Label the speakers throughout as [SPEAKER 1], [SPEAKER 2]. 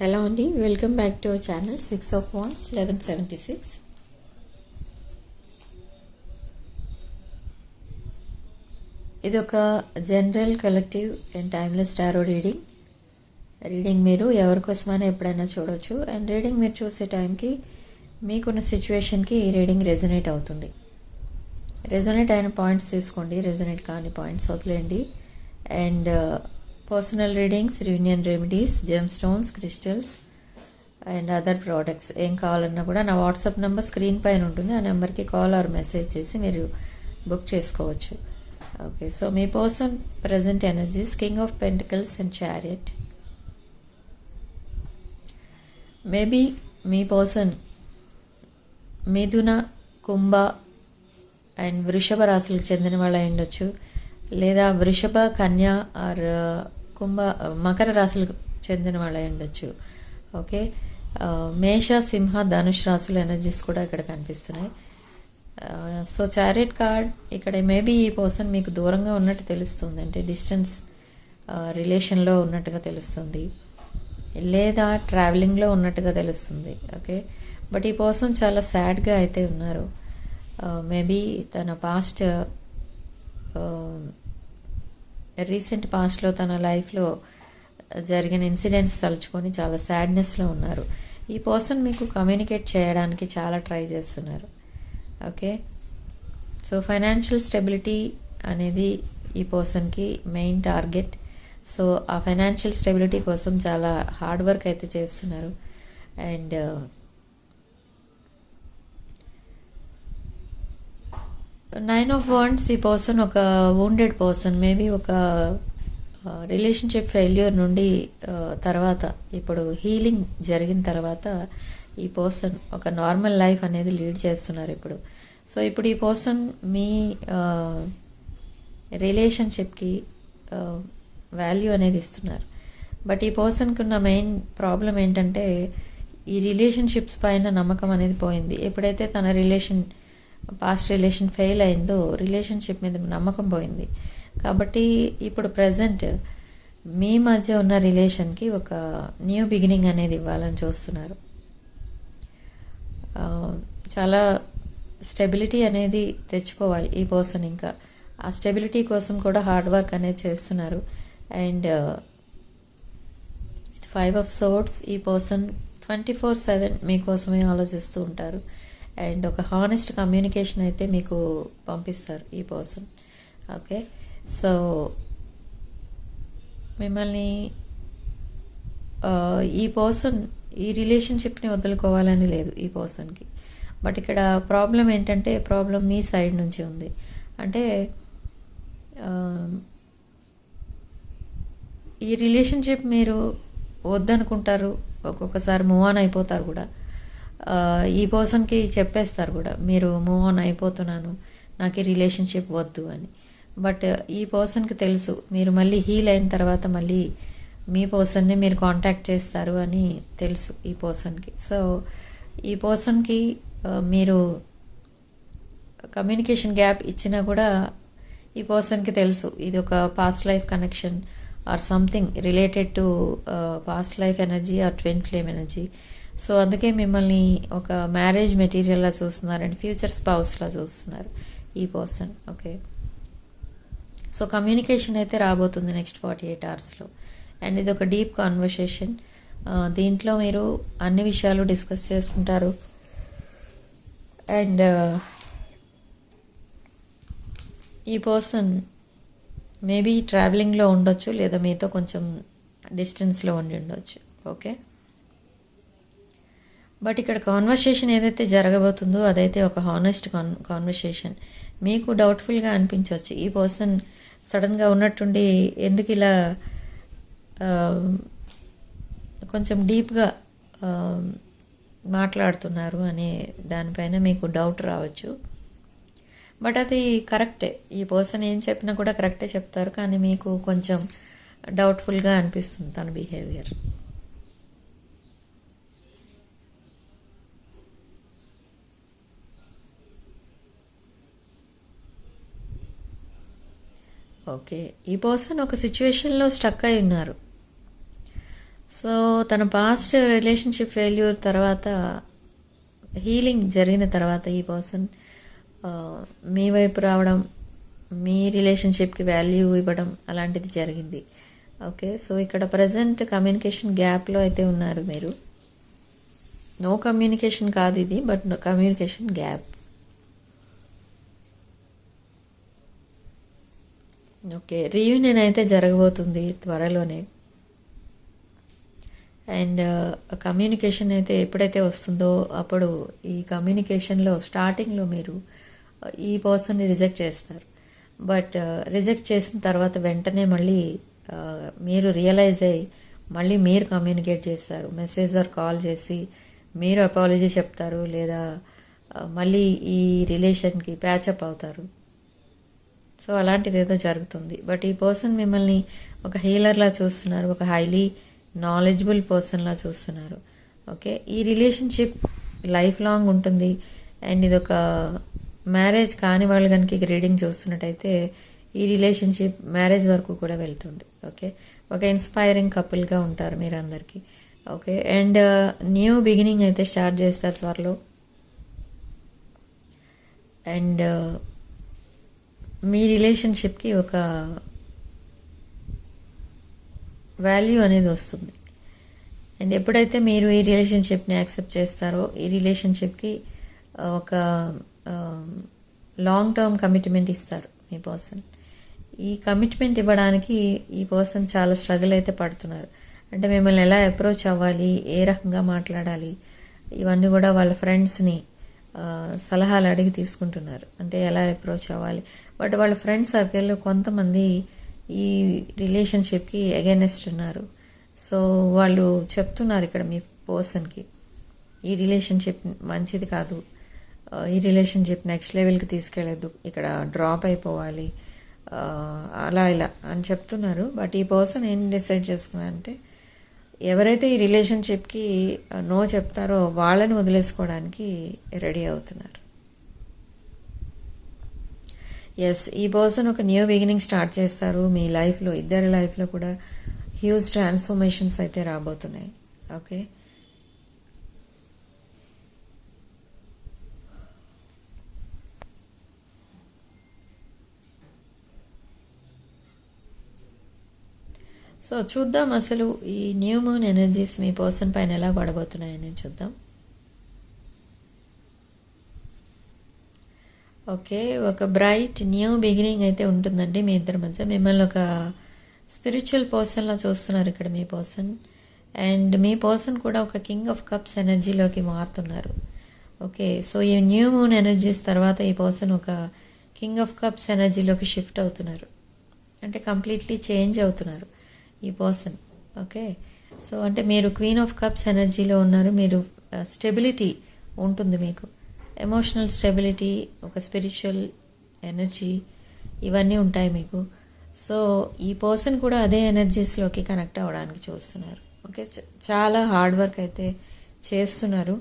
[SPEAKER 1] Hello అండి welcome back to our channel six of wands eleven seventy six ఇది ఒక general collective and timeless tarot reading reading మీరు ఎవరికోసమైనా ఎప్పుడైనా చూడవచ్చు అండ్ రీడింగ్ మీరు చూసే టైంకి మీకున్న సిచ్యువేషన్కి ఈ రీడింగ్ రెజొనేట్ అవుతుంది. రెజొనేట్ అయిన పాయింట్స్ తీసుకోండి రెజొనేట్ కాని పాయింట్స్ వదిలేయండి. And personal readings union remedies gem stones crystals and other products ఏం కావాలన్నా కూడా నా వాట్సాప్ నెంబర్ స్క్రీన్ పైన ఉంటుంది. ఆ నెంబర్కి కాల్ ఆర్ మెసేజ్ చేసి మీరు బుక్ చేసుకోవచ్చు. Okay so me person present energies king of pentacles and chariot maybe me person Mithuna Kumbha and వృషభ రాశులకు చెందిన వాళ్ళు అయి ఉండొచ్చు. లేదా వృషభ కన్య ఆర్ కుంభ మకర రాశులకు చెందిన వాళ్ళు అయి ఉండొచ్చు. ఓకే? మేష సింహ ధనుష్ రాశుల ఎనర్జీస్ కూడా ఇక్కడ కనిపిస్తున్నాయి. సో చారిట్ కార్డ్ ఇక్కడ మేబీ ఈ పర్సన్ మీకు దూరంగా ఉన్నట్టు తెలుస్తుంది. అంటే డిస్టెన్స్ రిలేషన్లో ఉన్నట్టుగా తెలుస్తుంది. లేదా ట్రావెలింగ్లో ఉన్నట్టుగా తెలుస్తుంది. ఓకే? బట్ ఈ పర్సన్ చాలా సాడ్గా అయితే ఉన్నారు. మేబీ తన పాస్ట్ రీసెంట్ పాస్ట్లో తన లైఫ్లో జరిగిన ఇన్సిడెంట్స్ తలుచుకొని చాలా సాడ్నెస్లో ఉన్నారు. ఈ పర్సన్ మీకు కమ్యూనికేట్ చేయడానికి చాలా ట్రై చేస్తున్నారు. ఓకే? సో ఫైనాన్షియల్ స్టెబిలిటీ అనేది ఈ పర్సన్కి మెయిన్ టార్గెట్. సో ఆ ఫైనాన్షియల్ స్టెబిలిటీ కోసం చాలా హార్డ్ వర్క్ అయితే చేస్తున్నారు. అండ్ నైన్ ఆఫ్ వాండ్స్ ఈ పర్సన్ ఒక వూండెడ్ పర్సన్ మేబీ ఒక రిలేషన్షిప్ ఫెయిల్యూర్ నుండి తర్వాత ఇప్పుడు హీలింగ్ జరిగిన తర్వాత ఈ పర్సన్ ఒక నార్మల్ లైఫ్ అనేది లీడ్ చేస్తున్నారు ఇప్పుడు. సో ఇప్పుడు ఈ పర్సన్ మీ రిలేషన్షిప్కి వాల్యూ అనేది ఇస్తున్నారు. బట్ ఈ పర్సన్కి ఉన్న మెయిన్ ప్రాబ్లం ఏంటంటే ఈ రిలేషన్షిప్స్ పైన నమ్మకం అనేది పోయింది. ఎప్పుడైతే తన రిలేషన్ పాస్ట్ రిలేషన్ ఫెయిల్ అయిందో రిలేషన్షిప్ మీద నమ్మకం పోయింది. కాబట్టి ఇప్పుడు ప్రజెంట్ మీ మధ్య ఉన్న రిలేషన్కి ఒక న్యూ బిగినింగ్ అనేది ఇవ్వాలని చూస్తున్నారు. చాలా స్టెబిలిటీ అనేది తెచ్చుకోవాలి ఈ పర్సన్ ఇంకా. ఆ స్టెబిలిటీ కోసం కూడా హార్డ్ వర్క్ అనేది చేస్తున్నారు. అండ్ ఫైవ్ ఆఫ్ సోర్ట్స్ ఈ పర్సన్ ట్వంటీ ఫోర్ సెవెన్ మీకోసమే ఆలోచిస్తూ ఉంటారు. అండ్ ఒక హానెస్ట్ కమ్యూనికేషన్ అయితే మీకు పంపిస్తారు ఈ పర్సన్. ఓకే? సో మిమ్మల్ని ఈ పర్సన్ ఈ రిలేషన్షిప్ని వదులుకోవాలని లేదు ఈ పర్సన్కి. బట్ ఇక్కడ ప్రాబ్లం ఏంటంటే ప్రాబ్లం మీ సైడ్ నుంచి ఉంది. అంటే ఈ రిలేషన్షిప్ మీరు వద్దనుకుంటారు ఒక్కొక్కసారి మూవ్ ఆన్ అయిపోతారు కూడా. ఈ పర్సన్కి చెప్పేస్తారు కూడా మీరు మూవ్ ఆన్ అయిపోతున్నాను నాకు ఈ రిలేషన్షిప్ వద్దు అని. బట్ ఈ పర్సన్కి తెలుసు మీరు మళ్ళీ హీల్ అయిన తర్వాత మళ్ళీ మీ పర్సన్ని మీరు కాంటాక్ట్ చేస్తారు అని తెలుసు ఈ పర్సన్కి సో ఈ పర్సన్కి మీరు కమ్యూనికేషన్ గ్యాప్ ఇచ్చినా కూడా ఈ పర్సన్కి తెలుసు ఇది ఒక past life connection or something related to past life energy or twin flame energy so అందుకే మిమ్మల్ని ఒక మ్యారేజ్ మెటీరియల్లా చూస్తున్నారు అండ్ ఫ్యూచర్ స్పౌస్లా చూస్తున్నారు ఈ పర్సన్. ఓకే. సో కమ్యూనికేషన్ అయితే రాబోతుంది నెక్స్ట్ ఫార్టీ ఎయిట్ అవర్స్లో అండ్ ఇది ఒక డీప్ కాన్వర్సేషన్. దీంట్లో మీరు అన్ని విషయాలు డిస్కస్ చేసుకుంటారు. అండ్ ఈ పర్సన్ మేబీ ట్రావెలింగ్లో ఉండొచ్చు లేదా మీతో కొంచెం డిస్టెన్స్లో ఉండి ఉండొచ్చు. ఓకే? బట్ ఇక్కడ కాన్వర్సేషన్ ఏదైతే జరగబోతుందో అదైతే ఒక హానెస్ట్ కాన్ కాన్వర్సేషన్ మీకు డౌట్ఫుల్గా అనిపించవచ్చు. ఈ పర్సన్ సడన్గా ఉన్నట్టుండి ఎందుకు ఇలా um, కొంచెం డీప్గా um, మాట్లాడుతున్నారు అనే దానిపైన మీకు డౌట్ రావచ్చు. బట్ అది కరెక్టే ఈ పర్సన్ ఏం చెప్పినా కూడా కరెక్టే చెప్తారు. కానీ మీకు కొంచెం డౌట్ఫుల్గా అనిపిస్తుంది తన బిహేవియర్ ఓకే. ఈ పర్సన్ ఒక సిచ్యువేషన్లో స్టక్ అయి ఉన్నారు. సో తన పాస్ట్ రిలేషన్షిప్ ఫెయిల్యూర్ తర్వాత హీలింగ్ జరిగిన తర్వాత ఈ పర్సన్ మీ వైపు రావడం మీ రిలేషన్షిప్కి వాల్యూ ఇవ్వడం అలాంటిది జరిగింది. ఓకే. సో ఇక్కడ ప్రజెంట్ కమ్యూనికేషన్ గ్యాప్లో అయితే ఉన్నారు మీరు. నో కమ్యూనికేషన్ కాదు ఇది but communication gap. Okay reunion అయితే జరగబోతుంది త్వరలోనే. అండ్ కమ్యూనికేషన్ అయితే ఎప్పుడైతే వస్తుందో అప్పుడు ఈ కమ్యూనికేషన్లో స్టార్టింగ్లో మీరు ఈ పర్సన్ని రిజెక్ట్ చేస్తారు. బట్ రిజెక్ట్ చేసిన తర్వాత వెంటనే మళ్ళీ మీరు రియలైజ్ అయ్యి మళ్ళీ మీరు కమ్యూనికేట్ చేస్తారు. మెసేజ్ ఆర్ కాల్ చేసి మీరు అపాలజీ చెప్తారు లేదా మళ్ళీ ఈ రిలేషన్కి ప్యాచప్ అవుతారు. సో అలాంటిది ఏదో జరుగుతుంది. బట్ ఈ పర్సన్ మిమ్మల్ని ఒక హీలర్లా చూస్తున్నారు ఒక హైలీ నాలెడ్జబుల్ పర్సన్లా చూస్తున్నారు. ఓకే? ఈ రిలేషన్షిప్ లైఫ్ లాంగ్ ఉంటుంది. అండ్ ఇది ఒక మ్యారేజ్ కాని వాళ్ళు కనుక రీడింగ్ చూస్తున్నట్టయితే ఈ రిలేషన్షిప్ మ్యారేజ్ వరకు కూడా వెళ్తుంది. ఓకే? ఒక ఇన్స్పైరింగ్ కపుల్గా ఉంటారు మీరు అందరికీ okay? And uh, new beginning అయితే స్టార్ట్ చేస్తారు త్వరలో. అండ్ uh, మీ రిలేషన్షిప్కి ఒక వాల్యూ అనేది వస్తుంది. అండ్ ఎప్పుడైతే మీరు ఈ రిలేషన్షిప్ని యాక్సెప్ట్ చేస్తారో ఈ రిలేషన్షిప్కి ఒక లాంగ్ టర్మ్ కమిట్మెంట్ ఇస్తారు మీ పర్సన్. ఈ కమిట్మెంట్ ఇవ్వడానికి ఈ పర్సన్ చాలా స్ట్రగుల్ అయితే పడుతున్నారు. అంటే మిమ్మల్ని ఎలా అప్రోచ్ అవ్వాలి ఏ రకంగా మాట్లాడాలి ఇవన్నీ కూడా వాళ్ళ ఫ్రెండ్స్ని సలహాలు అడిగి తీసుకుంటున్నారు. అంటే ఎలా అప్రోచ్ అవ్వాలి? బట్ వాళ్ళ ఫ్రెండ్ సర్కిల్లో కొంతమంది ఈ రిలేషన్షిప్కి అగేనెస్ట్ ఉన్నారు. సో వాళ్ళు చెప్తున్నారు ఇక్కడ మీ పర్సన్కి ఈ రిలేషన్షిప్ మంచిది కాదు. ఈ రిలేషన్షిప్ నెక్స్ట్ లెవెల్కి తీసుకెళ్ళదు ఇక్కడ డ్రాప్ అయిపోవాలి. అలా ఇలా అని చెప్తున్నారు. బట్ ఈ పర్సన్ ఏం డిసైడ్ చేసుకున్నారంటే ఎవరైతే ఈ రిలేషన్షిప్కి నో చెప్తారో వాళ్ళని వదిలేసుకోవడానికి రెడీ అవుతున్నారు. ఎస్ ఈ పర్సన్ ఒక న్యూ బిగినింగ్ స్టార్ట్ చేస్తారు. మీ లైఫ్లో ఇద్దరి లైఫ్లో కూడా హ్యూజ్ ట్రాన్స్ఫర్మేషన్స్ అయితే రాబోతున్నాయి. ఓకే సో చూద్దాం అసలు ఈ న్యూ మూన్ ఎనర్జీస్ మీ పర్సన్ పైన ఎలా పడబోతున్నాయని చూద్దాం. ఓకే ఒక బ్రైట్ న్యూ బిగినింగ్ అయితే ఉంటుందండి మీ ఇద్దరి మధ్య. మిమ్మల్ని ఒక స్పిరిచువల్ పర్సన్లా చూస్తున్నారు ఇక్కడ మీ పర్సన్. అండ్ మీ పర్సన్ కూడా ఒక కింగ్ ఆఫ్ కప్స్ ఎనర్జీలోకి మారుతున్నారు. ఓకే సో ఈ న్యూ మూన్ ఎనర్జీస్ తర్వాత ఈ పర్సన్ ఒక కింగ్ ఆఫ్ కప్స్ ఎనర్జీలోకి షిఫ్ట్ అవుతున్నారు. అంటే కంప్లీట్లీ చేంజ్ అవుతున్నారు. ఈ పర్సన్ ఓకే సో అంటే మీరు క్వీన్ ఆఫ్ కప్స్ ఎనర్జీలో ఉన్నారు మీరు uh, స్టెబిలిటీ ఉంటుంది మీకు. ఎమోషనల్ స్టెబిలిటీ ఒక స్పిరిచువల్ ఎనర్జీ ఇవన్నీ ఉంటాయి మీకు. సో ఈ పర్సన్ కూడా అదే ఎనర్జీస్లోకి కనెక్ట్ అవ్వడానికి చూస్తున్నారు. ఓకే చాలా హార్డ్ వర్క్ అయితే చేస్తున్నారు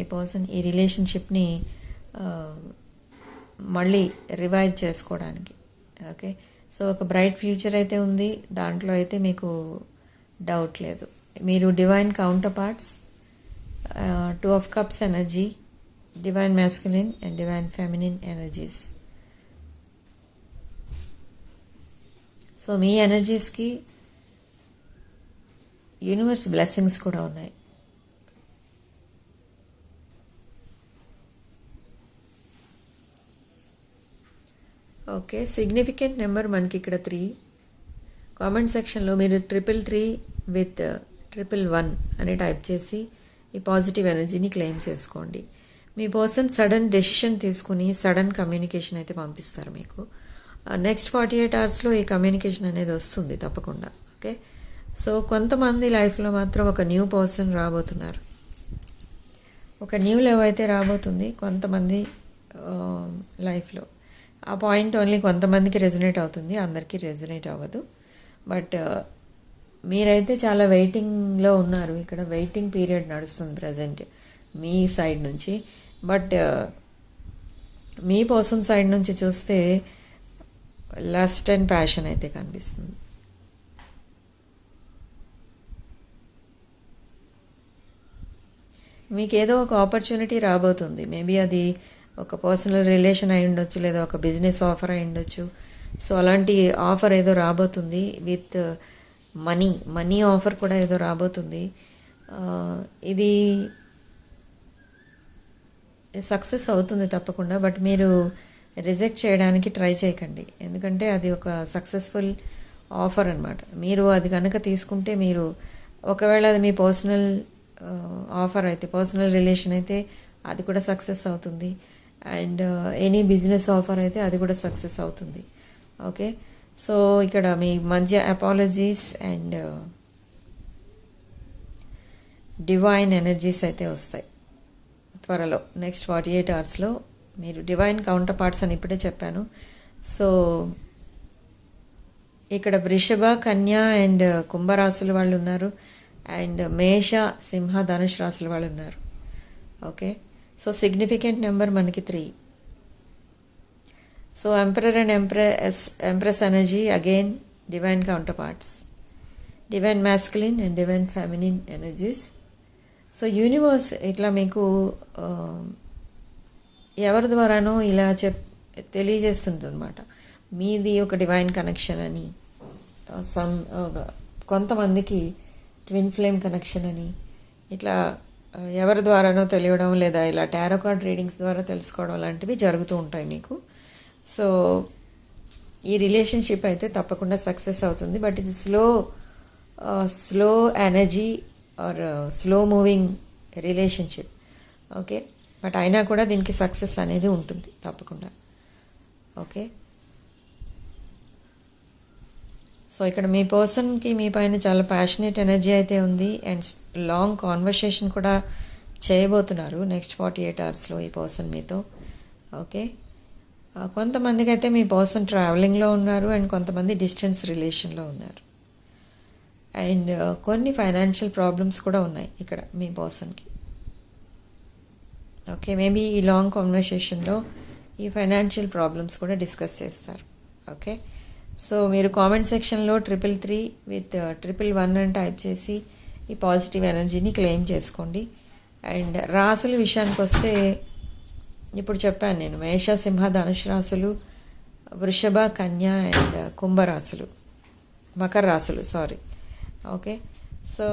[SPEAKER 1] ఈ పర్సన్ ఈ రిలేషన్షిప్ని uh, మళ్ళీ రివైవ్ చేసుకోవడానికి. ఓకే సో ఒక బ్రైట్ ఫ్యూచర్ అయితే ఉంది. దాంట్లో అయితే మీకు డౌట్ లేదు. మీరు divine counter parts two of cups energy divine masculine and divine feminine energies. So మీ ఎనర్జీస్కి యూనివర్స్ బ్లెస్సింగ్స్ కూడా ఉన్నాయి. ఓకే సిగ్నిఫికెంట్ నెంబర్ మనకి ఇక్కడ త్రీ కామెంట్ సెక్షన్లో మీరు triple three with triple one అని టైప్ చేసి ఈ పాజిటివ్ ఎనర్జీని క్లెయిమ్ చేసుకోండి. మీ పర్సన్ సడన్ డెసిషన్ తీసుకుని సడన్ కమ్యూనికేషన్ అయితే పంపిస్తారు మీకు. నెక్స్ట్ ఫార్టీ ఎయిట్ అవర్స్లో ఈ కమ్యూనికేషన్ అనేది వస్తుంది తప్పకుండా. ఓకే? సో కొంతమంది లైఫ్లో మాత్రం ఒక న్యూ పర్సన్ రాబోతున్నారు. ఒక న్యూ లెవ్ అయితే రాబోతుంది కొంతమంది uh, లైఫ్లో ఆ పాయింట్ ఓన్లీ కొంతమందికి రెజనేట్ అవుతుంది అందరికీ రెజనేట్ అవ్వదు. బట్ మీరైతే చాలా వెయిటింగ్లో ఉన్నారు. ఇక్కడ వెయిటింగ్ పీరియడ్ నడుస్తుంది ప్రజెంట్ మీ సైడ్ నుంచి. బట్ మీ కోసం సైడ్ నుంచి చూస్తే లస్ట్ అండ్ ప్యాషన్ అయితే కనిపిస్తుంది. మీకు ఏదో ఒక ఆపర్చునిటీ రాబోతుంది. మేబీ అది ఒక పర్సనల్ రిలేషన్ అయి ఉండొచ్చు లేదా ఒక బిజినెస్ ఆఫర్ అయి ఉండొచ్చు. సో అలాంటి ఆఫర్ ఏదో రాబోతుంది విత్ మనీ మనీ ఆఫర్ కూడా ఏదో రాబోతుంది. ఇది సక్సెస్ అవుతుంది తప్పకుండా బట్ మీరు రిజెక్ట్ చేయడానికి ట్రై చేయకండి. ఎందుకంటే అది ఒక సక్సెస్ఫుల్ ఆఫర్ అనమాట మీరు అది కనుక తీసుకుంటే మీరు ఒకవేళ అది మీ పర్సనల్ ఆఫర్ అయితే పర్సనల్ రిలేషన్ అయితే అది కూడా సక్సెస్ అవుతుంది. అండ్ ఎనీ బిజినెస్ ఆఫర్ అయితే అది కూడా సక్సెస్ అవుతుంది. ఓకే సో ఇక్కడ మీ మధ్య అపాలజీస్ అండ్ డివైన్ ఎనర్జీస్ అయితే వస్తాయి. త్వరలో నెక్స్ట్ ఫార్టీ ఎయిట్ అవర్స్లో మీరు డివైన్ కౌంటర్ పార్ట్స్ అని ఇప్పుడే చెప్పాను. సో ఇక్కడ వృషభ కన్య అండ్ uh, కుంభరాశుల వాళ్ళు ఉన్నారు. అండ్ మేష సింహ ధనుష్ రాశుల వాళ్ళు ఉన్నారు. ఓకే సో సిగ్నిఫికెంట్ నెంబర్ మనకి three so emperor and empress empress energy again divine counter parts divine masculine and divine feminine energies so universe ఇట్లా మీకు um, ఎవరి ద్వారానో ఇలా చెప్ తెలియజేస్తుంది అనమాట మీది ఒక డివైన్ కనెక్షన్ అని uh, సమ్ uh, కొంతమందికి ట్విన్ ఫ్లేమ్ కనెక్షన్ అని ఇట్లా ఎవరి ద్వారానో తెలియడం లేదా ఇలా టారో కార్డ్ రీడింగ్స్ ద్వారా తెలుసుకోవడం లాంటివి జరుగుతూ ఉంటాయి మీకు. సో ఈ రిలేషన్షిప్ అయితే తప్పకుండా సక్సెస్ అవుతుంది. బట్ ఇది slow slow energy or slow moving relationship. Okay? But అయినా కూడా దీనికి సక్సెస్ అనేది ఉంటుంది తప్పకుండా. ఓకే? సో ఇక్కడ మీ పర్సన్కి మీ పైన చాలా ప్యాషనేట్ ఎనర్జీ అయితే ఉంది. అండ్ లాంగ్ కాన్వర్సేషన్ కూడా చేయబోతున్నారు నెక్స్ట్ ఫార్టీ ఎయిట్ అవర్స్లో ఈ పర్సన్ మీతో. ఓకే కొంతమందికి అయితే మీ పర్సన్ ట్రావెలింగ్లో ఉన్నారు అండ్ కొంతమంది డిస్టెన్స్ రిలేషన్లో ఉన్నారు. అండ్ uh, కొన్ని ఫైనాన్షియల్ ప్రాబ్లమ్స్ కూడా ఉన్నాయి ఇక్కడ మీ పర్సన్కి ఓకే మేబీ ఈ లాంగ్ కాన్వర్సేషన్లో ఈ ఫైనాన్షియల్ ప్రాబ్లమ్స్ కూడా డిస్కస్ చేస్తారు. ఓకే సో మీరు కామెంట్ సెక్షన్లో triple three with triple one అని టైప్ చేసి ఈ పాజిటివ్ ఎనర్జీని క్లెయిమ్ చేసుకోండి. అండ్ రాసుల విషయానికి వస్తే ఇప్పుడు చెప్పాను నేను మేష సింహ ధనుష్ రాసులు వృషభ కన్య అండ్ కుంభరాశులు మకర రాసులు సారీ ఓకే సో